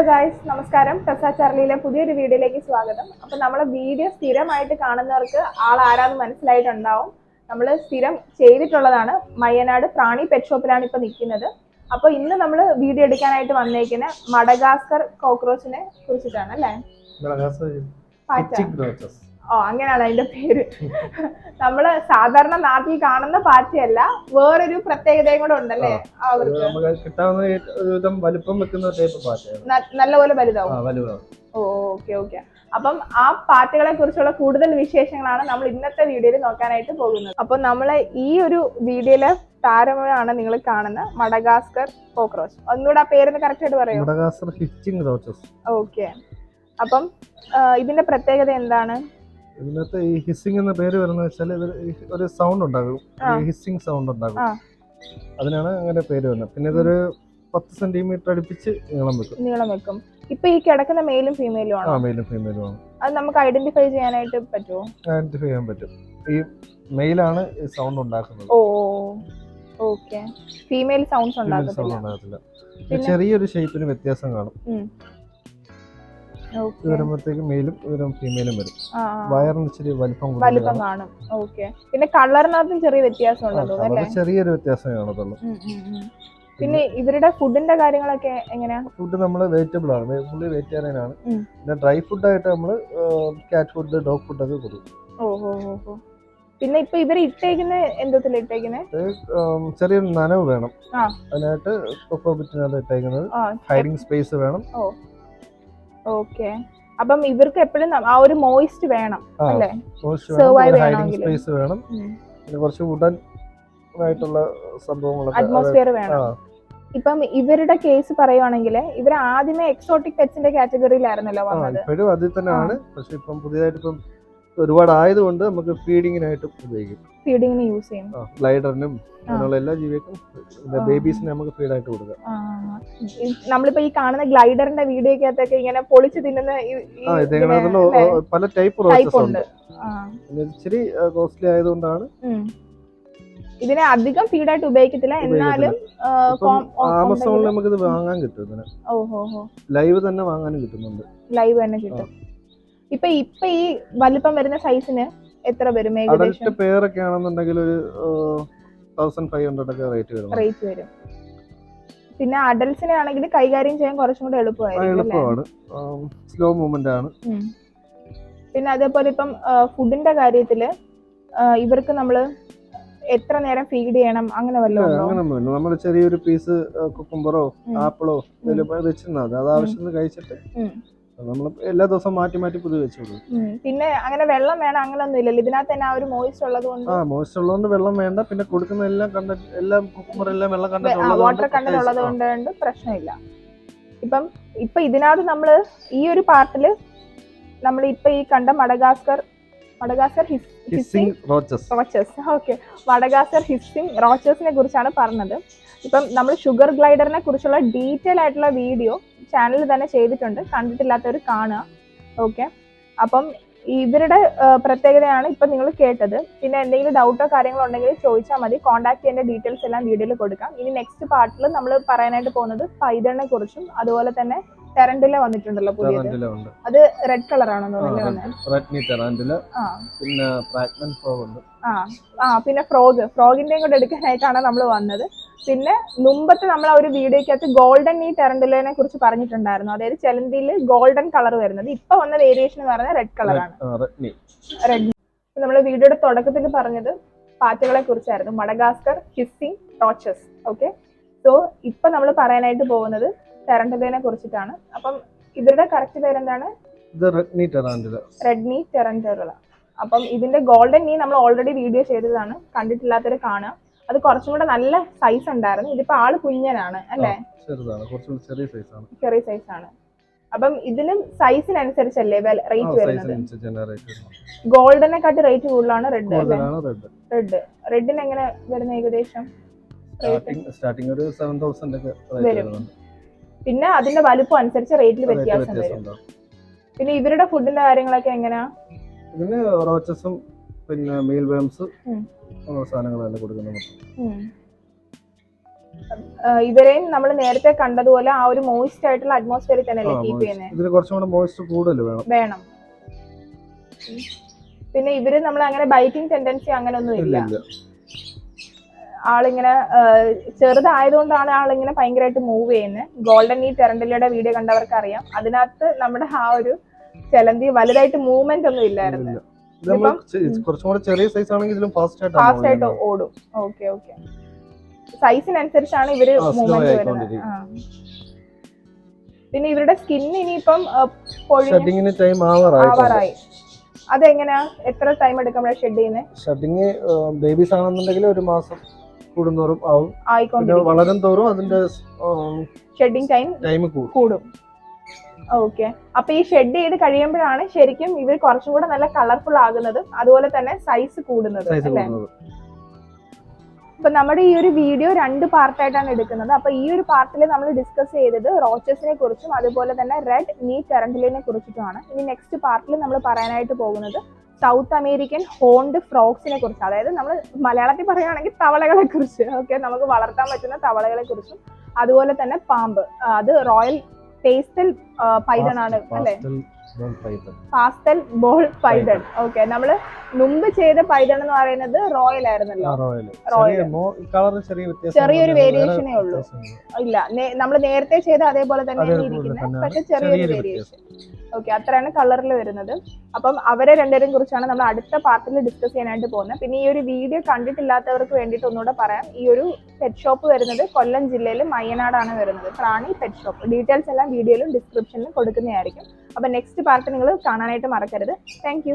Hello guys നമസ്കാരം. ടെസ ചാർലിയിലെ പുതിയൊരു വീഡിയോയിലേക്ക് സ്വാഗതം. അപ്പൊ നമ്മളെ വീഡിയോ സ്ഥിരമായിട്ട് കാണുന്നവർക്ക് ആൾ ആരാന്ന് മനസ്സിലായിട്ടുണ്ടാവും. നമ്മൾ സ്ഥിരം ചെയ്തിട്ടുള്ളതാണ് മയ്യനാട് പ്രാണി പെറ്റ് ഷോപ്പിലാണ് ഇപ്പൊ നിൽക്കുന്നത് അപ്പൊ ഇന്ന് നമ്മൾ വീഡിയോ എടുക്കാനായിട്ട് വന്നേക്കുന്ന മഡഗാസ്കർ കോക്രോച്ചിനെ കുറിച്ചിട്ടാണ് അല്ലേ? ഓ അങ്ങനെയാണ് അതിന്റെ പേര്. നമ്മൾ സാധാരണ നാട്ടിൽ കാണുന്ന പാറ്റയല്ല വേറൊരു പ്രത്യേകതയും കൂടെ ഉണ്ടല്ലേ അവർക്ക്? കിട്ടാവുന്ന ഒരുവിധം വെക്കുന്ന ടൈപ്പ് നല്ലപോലെ വലുതാവും. Okay okay. അപ്പം ആ പാട്ടുകളെ കുറിച്ചുള്ള കൂടുതൽ വിശേഷങ്ങളാണ് നമ്മൾ ഇന്നത്തെ വീഡിയോയിൽ നോക്കാനായിട്ട് പോകുന്നത്. അപ്പം നമ്മളെ ഈ ഒരു വീഡിയോയിലെ താരമാണ് നിങ്ങൾ കാണുന്ന മഡഗാസ്കർ കോക്രോച്ച്. ഒന്നുകൂടെ ആ പേര് കറക്റ്റ് ആയിട്ട് പറയൂ? Madagascar hissing okay. അപ്പം ഇതിന്റെ പ്രത്യേകത എന്താണ്? ഇതിനകത്ത് ഈ ഹിസ്സിംഗ് എന്ന പേര് വരുന്നത് വെച്ചാൽ ഇത് ഒരു സൗണ്ട് ഉണ്ടാകും. ഹിസ്സിംഗ് സൗണ്ട് ഉണ്ടാകും. അതിനാണ് അങ്ങനെ പേര് വരുന്നത്. പിന്നെ ഇതൊരു പത്ത് സെന്റിമീറ്റർ അടുപ്പിച്ച് നീളം വെക്കും. നീളം വെക്കും. ഇപ്പൊ ഈ കിടക്കുന്ന മെയിലും ഫീമെയിലും ആ മെയിലും ഫീമെയിലും ആണ്. അത് നമുക്ക് ഐഡന്റിഫൈ ചെയ്യാനായിട്ട് പറ്റുമോ ഐഡന്റിഫൈ ചെയ്യാൻ പറ്റും. ഈ മെയിലാണ് സൗണ്ട് ഉണ്ടാക്കുന്നത്. ഓ ഓക്കെ ഫീമെയിൽ സൗണ്ട്സ് ഉണ്ടാകത്തില്ല. ചെറിയൊരു ഷേപ്പിന് വ്യത്യാസം കാണും. ഇത് വരുമ്പോഴത്തേക്ക് മെയിലും ഇവരും ഫീമെയിലും വരും. വയറിന് ഇച്ചിരി വലിപ്പം വലിപ്പം കാണും. ഓക്കെ പിന്നെ കളറിനകത്തും ചെറിയ വ്യത്യാസം ചെറിയൊരു വ്യത്യാസം കാണത്തുള്ളൂ. പിന്നെ ഇവരുടെ ഫുഡിന്റെ കാര്യങ്ങളൊക്കെ എങ്ങനെയാ? ഫുഡ് നമ്മൾ വെജിറ്റബിൾ ആണ്. ഫുള്ള് വെജിറ്റേറിയൻ ആണ്. പിന്നെ ഡ്രൈ ഫുഡ് ആയിട്ട് നമ്മൾ കാറ്റ് ഫുഡ് ഡോഗ് ഫുഡ് ഒക്കെ കൊടുക്കും. പിന്നെ ഇപ്പൊ ഇവർ ഇട്ടേക്കുന്ന എന്തോത്തില ഇട്ടേക്കുന്നത് ഇത്, ചെറിയൊരു നനവ് വേണം. അതിനായിട്ട് കൊക്കോബിറ്റിനകത്ത് ഇട്ടേക്കുന്നത് ആ ഹൈഡിങ് സ്പേസ് വേണം. ഓക്കെ. അപ്പം ഇവർക്ക് എപ്പോഴും ആ ഒരു മോയിസ്റ്റ് വേണം അല്ലേ? കുറച്ച് Serve വേണം സ്പേസ് വേണം. പിന്നെ കുറച്ച് വുഡൻ ആയിട്ടുള്ള സംഭവങ്ങളൊക്കെ അറ്റ്മോസ്ഫിയർ വേണം. ഇപ്പം ഇവരുടെ കേസ് പറയുവാണെങ്കിൽ ഇവർ ആദ്യമേ എക്സോട്ടിക് പെറ്റ്സിന്റെ കാറ്റഗറിയിലായിരുന്നല്ലോ വന്നത്. ഇപ്പോഴും അതിൽ തന്നെയാണ്. പക്ഷെ ഇപ്പം പുതിയതായിട്ട് ഇപ്പം ഒരുപാട് ആയതുകൊണ്ട് നമുക്ക് ഫീഡിങ്ങിനായിട്ട് ഉപയോഗിക്കും. ഫീഡിങ്ങിന് യൂസ് ചെയ്യും. ഗ്ലൈഡറിനും അങ്ങനെയുള്ള എല്ലാ ജീവിക്കും ബേബീസിന് നമുക്ക് നമുക്ക് ഫീഡായിട്ട് കൊടുക്കാം. നമ്മളിപ്പോ ഈ കാണുന്ന ഗ്ലൈഡറിന്റെ വീഡിയോ അകത്തൊക്കെ ഇങ്ങനെ പൊളിച്ച് തിന്നുന്ന? പല ടൈപ്പ് റോസസ് ഉണ്ട്. ഇച്ചിരി കോസ്റ്റ്ലി ആയതുകൊണ്ടാണ് ഇതിനെ അധികം ഫീഡായിട്ട് ഉപയോഗിക്കത്തില്ല. എന്നാലും ആമസോണിൽ നമുക്ക് ഇത് വാങ്ങാൻ കിട്ടും ഓഹോ ലൈവ് തന്നെ വാങ്ങാനും കിട്ടുന്നുണ്ട്. ലൈവ് തന്നെ കിട്ടും. ഇപ്പൊ ഇപ്പൊ ഈ വലിപ്പം വരുന്ന സൈസിന് എത്ര വരും അഡൽട്ട് പേരൊക്കെ ആണെന്നുണ്ടെങ്കിൽ ഒരു തൗസൻഡ് ഫൈവ് ഹൺഡ്രഡ് ഒക്കെ റേറ്റ് വരും. റേറ്റ് വരും. പിന്നെ അഡൽസിനെ ആണെങ്കിൽ കൈകാര്യം ചെയ്യാൻ കുറച്ചും കൂടെ? എളുപ്പമാണ്. സ്ലോ മൂവ്മെന്റ് ആണ്. പിന്നെ അതേപോലെ ഇപ്പം ഫുഡിന്റെ കാര്യത്തിൽ ഇവർക്ക് നമ്മൾ എത്ര നേരം ഫീഡ് ചെയ്യണം? അങ്ങനെ വല്ലതും നമ്മൾ ചെറിയൊരു പീസ് കുക്കുംബറോ ആപ്പിളോ എന്തെങ്കിലും വെച്ചിരുന്നാൽ അത് ആവശ്യത്തിന് കഴിച്ചിട്ട്. നമ്മൾ എല്ലാ ദിവസവും മാറ്റി മാറ്റി പുതിയ വെച്ച് കൊടുക്കും. പിന്നെ അങ്ങനെ വെള്ളം വേണം അങ്ങനെ ഒന്നും ഇല്ലല്ലോ. ഇതിനകത്ത് തന്നെ ആ ഒരു മോയിസ്റ്റ് ഉള്ളത് കൊണ്ട് ആ മോയിസ്റ്റ് ഉള്ളതുകൊണ്ട് വെള്ളം വേണ്ട. പിന്നെ കൊടുക്കുന്ന എല്ലാം കണ്ട എല്ലാം കുക്കുംബർ എല്ലാം വെള്ളം കണ്ട വാട്ടർ കണ്ടന്റ് ഉള്ളത് കൊണ്ട് പ്രശ്നമില്ല. ഇപ്പം ഇപ്പൊ ഇതിനകത്ത് നമ്മൾ ഈ ഒരു പാർട്ടിൽ നമ്മൾ ഇപ്പൊ ഈ കണ്ട Madagascar Madagascar hissing hissing roaches roaches okay. Madagascar hissing റോച്ചസിനെ കുറിച്ചാണ് പറഞ്ഞത്. ഇപ്പം നമ്മൾ ഷുഗർ ഗ്ലൈഡറിനെ കുറിച്ചുള്ള ഡീറ്റെയിൽ ആയിട്ടുള്ള വീഡിയോ ചാനലിൽ തന്നെ ചെയ്തിട്ടുണ്ട്. കണ്ടിട്ടില്ലാത്തവർ കാണുക. ഓക്കെ അപ്പം ഇവരുടെ പ്രത്യേകതയാണ് ഇപ്പം നിങ്ങൾ കേട്ടത്. പിന്നെ എന്തെങ്കിലും ഡൗട്ടോ കാര്യങ്ങളോ ഉണ്ടെങ്കിൽ ചോദിച്ചാൽ മതി. കോൺടാക്ട് ചെയ്യേണ്ട ഡീറ്റെയിൽസ് എല്ലാം വീഡിയോയിൽ കൊടുക്കാം. ഇനി നെക്സ്റ്റ് പാർട്ടിൽ നമ്മൾ പറയാനായിട്ട് പോകുന്നത് പൈതണിനെ കുറിച്ചും അതുപോലെ തന്നെ ടെറൻഡില വന്നിട്ടുണ്ടല്ലോ പുതിയത്. അത് റെഡ് കളർ ആണെന്ന് റെഡ്മി പിന്നെ പ്രാഗ്നൻ ഫ്രോഗ് ഉണ്ട്. ആ. ആ പിന്നെ ഫ്രോഗ് ഫ്രോഗിന്റെയും കൂടെ എടുക്കാനായിട്ടാണ് നമ്മൾ വന്നത്. പിന്നെ മുമ്പത്തെ നമ്മൾ ആ ഒരു വീഡിയോക്കകത്ത് ഗോൾഡൻ ഈ ടെറൻഡിലിനെ കുറിച്ച് പറഞ്ഞിട്ടുണ്ടായിരുന്നു. അതായത് ചെലന്തിയിൽ ഗോൾഡൻ കളർ വരുന്നത്. ഇപ്പൊ വന്ന വേരിയേഷൻ എന്ന് പറയുന്നത് റെഡ് കളറാണ് റെഡ്മി റെഡ് നമ്മൾ വീഡിയോയുടെ തുടക്കത്തിൽ പറഞ്ഞത് പാറ്റകളെ കുറിച്ചായിരുന്നു. Madagascar hissing roaches okay so ഇപ്പൊ നമ്മൾ പറയാനായിട്ട് പോകുന്നത് ടെറൻഡിലിനെ കുറിച്ചിട്ടാണ്. അപ്പം ഇവരുടെ കറക്റ്റ് പേരെന്താണ്? റെഡ്മി ടെറാൻഡിൽ അപ്പം ഇതിന്റെ ഗോൾഡൻ നീ നമ്മൾ ഓൾറെഡി വീഡിയോ ചെയ്തതാണ്. കണ്ടിട്ടില്ലാത്തവർ കാണുക അത് കുറച്ചും കൂടെ നല്ല സൈസ് ഉണ്ടായിരുന്നു. ഇതിപ്പോ ആൾ കുഞ്ഞനാണ് അല്ലേ? ചെറിയ സൈസ് ആണ്. അപ്പം ഇതിനും സൈസിനനുസരിച്ചല്ലേ റേറ്റ് വരുന്നത്? സൈസിനനുസരിച്ച് റേറ്റ് ഗോൾഡനെക്കാട്ടി റേറ്റ് കൂടുതലാണ് റെഡ് റെഡ് റെഡ് റെഡിന് എങ്ങനെ വരുന്ന ഏകദേശം? സ്റ്റാർട്ടിംഗ് ഒരു സെവൻ തൗസൻഡ് വരും. പിന്നെ അതിന്റെ വലുപ്പം അനുസരിച്ച് റേറ്റിൽ റേറ്റ് വ്യത്യാസം വ്യത്യാസം വരും. പിന്നെ ഇവരുടെ ഫുഡിന്റെ കാര്യങ്ങളൊക്കെ എങ്ങനെയാ ഇതിന് റോച്ചസും പിന്നെ മീൽ വേംസ്. സാധനങ്ങളെല്ലാം കൊടുക്കുന്നത് ഇവരെയും നമ്മൾ നേരത്തെ കണ്ടതുപോലെ ആ ഒരു മോയിസ്റ്റ് ആയിട്ടുള്ള അറ്റ്മോസ്ഫിയറിൽ തന്നെ കീപ്പ് ചെയ്യുന്നത് ഇതിന് കുറച്ചും കൂടെ മോയിസ്റ്റ് കൂടുതൽ വേണം. വേണം. പിന്നെ ഇവർ നമ്മൾ അങ്ങനെ ബൈറ്റിംഗ് ടെൻഡൻസി അങ്ങനെ ഒന്നും ഇല്ല ആളിങ്ങനെ ചെറുതായതുകൊണ്ടാണ് ആളിങ്ങനെ ഭയങ്കരമായിട്ട് മൂവ് ചെയ്യുന്നത് ഗോൾഡൻ ഈ ടെറൻഡലയുടെ വീഡിയോ കണ്ടവർക്ക് അറിയാം അതിനകത്ത് നമ്മുടെ ആ ഒരു ചെലന്തി വലുതായിട്ട് മൂവ്മെന്റ് ഒന്നും ഇല്ലായിരുന്നു. കുറച്ചും കൂടെ ചെറിയ സൈസ് ആണെങ്കിൽ ഇതിലും ഫാസ്റ്റ് ആയിട്ട് ഫാസ്റ്റ് ആയിട്ട് ഓടും. ഓക്കെ ഓക്കെ സൈസിനനുസരിച്ചാണ് ഇവർ മൂവ്മെന്റ് വരുന്നത്. പിന്നെ ഇവരുടെ സ്കിൻ ഇനിയിപ്പം ഷെഡിങ്ങിന് ടൈം ആവാറായി. അതെങ്ങനെയാ? എത്ര ടൈം എടുക്കുമ്പോഴാണ് ഷെഡ് ചെയ്യുന്നത് ഷെഡിങ് ബേബീസ് ആണെന്നുണ്ടെങ്കിൽ ഒരു മാസം കൂടുന്നോറും ആവും. വളരും തോറും അതിന്റെ ഷെഡിങ് ടൈം ടൈം കൂടും. ഓക്കെ അപ്പൊ ഈ ഷെഡ് ചെയ്ത് കഴിയുമ്പോഴാണ് ശരിക്കും ഇവർ കുറച്ചും കൂടെ നല്ല കളർഫുൾ ആകുന്നതും അതുപോലെ തന്നെ സൈസ് കൂടുന്നതും അല്ലേ? അപ്പൊ നമ്മുടെ ഈ ഒരു വീഡിയോ രണ്ട് പാർട്ടായിട്ടാണ് എടുക്കുന്നത്. അപ്പൊ ഈ ഒരു പാർട്ടിൽ നമ്മൾ ഡിസ്കസ് ചെയ്തത് റോച്ചസിനെ കുറിച്ചും അതുപോലെ തന്നെ റെഡ് നീ ടെറന്റിലിനെ കുറിച്ചിട്ടുമാണ്. ഇനി നെക്സ്റ്റ് പാർട്ടിൽ നമ്മൾ പറയാനായിട്ട് പോകുന്നത് സൗത്ത് അമേരിക്കൻ ഹോണ്ട് ഫ്രോക്സിനെ കുറിച്ച്. അതായത് നമ്മൾ മലയാളത്തിൽ പറയുകയാണെങ്കിൽ തവളകളെ കുറിച്ച്. ഓക്കെ നമുക്ക് വളർത്താൻ പറ്റുന്ന തവളകളെ കുറിച്ചും അതുപോലെ തന്നെ പാമ്പ്. അത് റോയൽ ടേസ്റ്റൽ പൈതൺ ആണ് അല്ലേ. പാസ്റ്റൽ ബോൾ പൈതൺ ഓക്കെ നമ്മൾ മുമ്പ് ചെയ്ത പൈതൺ എന്ന് പറയുന്നത് റോയൽ ആയിരുന്നല്ലോ. റോയൽ ചെറിയൊരു ഏ ഉള്ളൂ. ഇല്ല നമ്മൾ നേരത്തെ ചെയ്ത അതേപോലെ തന്നെയാണ് ഇരിക്കുന്നത്. പക്ഷെ ചെറിയൊരു വേരിയേഷൻ ഓക്കെ അത്രയാണ് കളറിൽ വരുന്നത്. അപ്പം അവരെ രണ്ടുപേരും കുറിച്ചാണ് നമ്മൾ അടുത്ത പാർട്ടിൽ ഡിസ്കസ് ചെയ്യാനായിട്ട് പോകുന്നത്. പിന്നെ ഈ ഒരു വീഡിയോ കണ്ടിട്ടില്ലാത്തവർക്ക് വേണ്ടിയിട്ട് ഒന്നുകൂടെ പറയാം. ഈ ഒരു പെറ്റ് ഷോപ്പ് വരുന്നത് കൊല്ലം ജില്ലയിൽ മയ്യനാടാണ് വരുന്നത്. പ്രാണി പെറ്റ് ഷോപ്പ് ഡീറ്റെയിൽസ് എല്ലാം വീഡിയോയിലും ഡിസ്ക്രിപ്ഷനിലും കൊടുക്കുന്നതായിരിക്കും. അപ്പൊ നെക്സ്റ്റ് പാർട്ട് നിങ്ങൾ കാണാനായിട്ട് മറക്കരുത്. താങ്ക്